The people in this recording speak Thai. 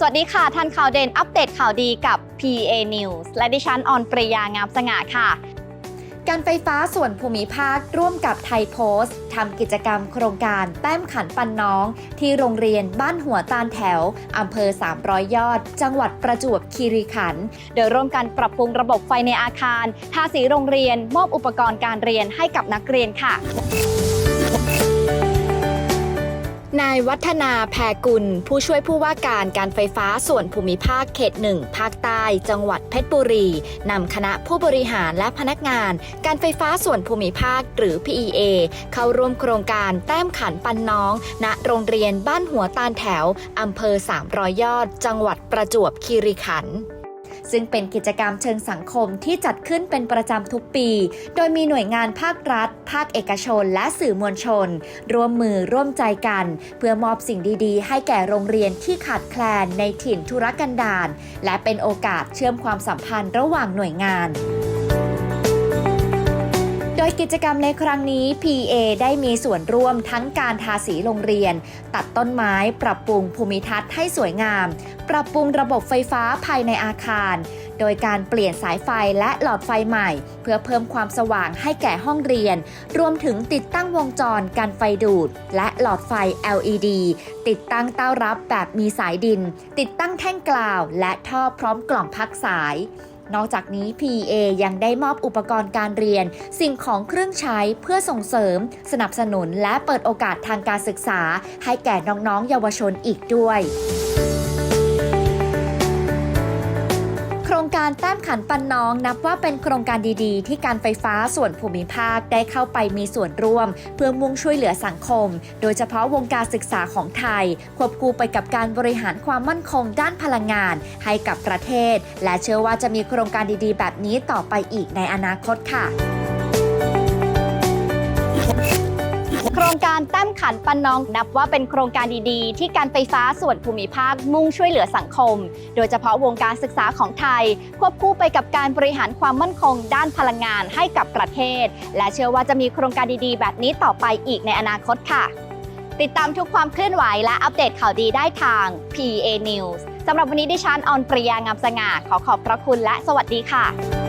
สวัสดีค่ะ ทันข่าวเด่นอัปเดตข่าวดีกับ PA News และดิฉันออนปริยางามสง่าค่ะ การไฟฟ้าส่วนภูมิภาคร่วมกับไทยโพสต์ทำกิจกรรมโครงการแต้มขันปันน้อง ที่โรงเรียนบ้านหัวตาลแถวอำเภอ 300 ยอด จังหวัดประจวบคีรีขันธ์โดยร่วมกันปรับปรุงระบบไฟในอาคาร ทาสีโรงเรียน มอบอุปกรณ์การเรียนให้กับนักเรียนค่ะ นายวัฒนาแพรกุล ผู้ช่วยผู้ว่าการการไฟฟ้าส่วนภูมิภาคเขตหนึ่งภาคใต้ จังหวัดเพชรบุรีนำคณะผู้บริหารและพนักงาน การไฟฟ้าส่วนภูมิภาคหรือ PEA เข้าร่วมโครงการแต้มขันปันน้อง ณโรงเรียนบ้านหัวตาลแถวอำเภอ300ยอด จังหวัดประจวบคีรีขันธ์ ซึ่งเป็นกิจกรรมเชิงสังคมที่จัดขึ้นเป็นประจำทุกปี โดยมีหน่วยงานภาครัฐ ภาคเอกชน และสื่อมวลชน ร่วมมือร่วมใจกัน เพื่อมอบสิ่งดีๆ ให้แก่โรงเรียนที่ขาดแคลนในถิ่นธุรกันดารและเป็นโอกาสเชื่อมความสัมพันธ์ระหว่างหน่วยงานโดยกิจกรรมในครั้งนี้ PA ได้มีส่วนร่วมทั้งการทาสีโรงเรียน ตัดต้นไม้ ปรับปรุงภูมิทัศน์ให้สวยงาม ปรับปรุงระบบไฟฟ้าภายในอาคาร โดยการเปลี่ยนสายไฟและหลอดไฟใหม่ เพื่อเพิ่มความสว่างให้แก่ห้องเรียน รวมถึงติดตั้งวงจรการไฟดูด และหลอดไฟ LED ติดตั้งเต้ารับแบบมีสายดิน ติดตั้งแท่งกล่าว และท่อพร้อมกล่องพักสายนอกจากนี้ PA ยังได้มอบอุปกรณ์การเรียน สิ่งของเครื่องใช้เพื่อส่งเสริม สนับสนุนและเปิดโอกาสทางการศึกษา ให้แก่น้องๆ เยาวชนอีกด้วย การแต้มขันปันน้องนับว่าเป็นโครงการดีๆ ที่การไฟฟ้าส่วนภูมิภาคได้เข้าไปมีส่วนร่วม เพื่อมุ่งช่วยเหลือสังคม โดยเฉพาะวงการศึกษาของไทย ควบคู่ไปกับการบริหารความมั่นคงด้านพลังงาน ให้กับประเทศ และเชื่อว่าจะมีโครงการดีๆ แบบนี้ต่อไปอีกในอนาคตค่ะ รงการแต้มขันปันน้องนับว่าเป็นโครงการดีๆ ที่การไฟฟ้าส่วนภูมิภาคมุ่งช่วยเหลือสังคม โดยเฉพาะวงการศึกษาของไทย ควบคู่ไปกับการบริหารความมั่นคงด้านพลังงานให้กับประเทศ และเชื่อว่าจะมีโครงการดีๆ แบบนี้ต่อไปอีกในอนาคตค่ะ ติดตามทุกความเคลื่อนไหวและอัปเดตข่าวดีได้ทาง PA News สำหรับวันนี้ดิฉันออนปริยางามสง่าขอขอบพระคุณและสวัสดีค่ะ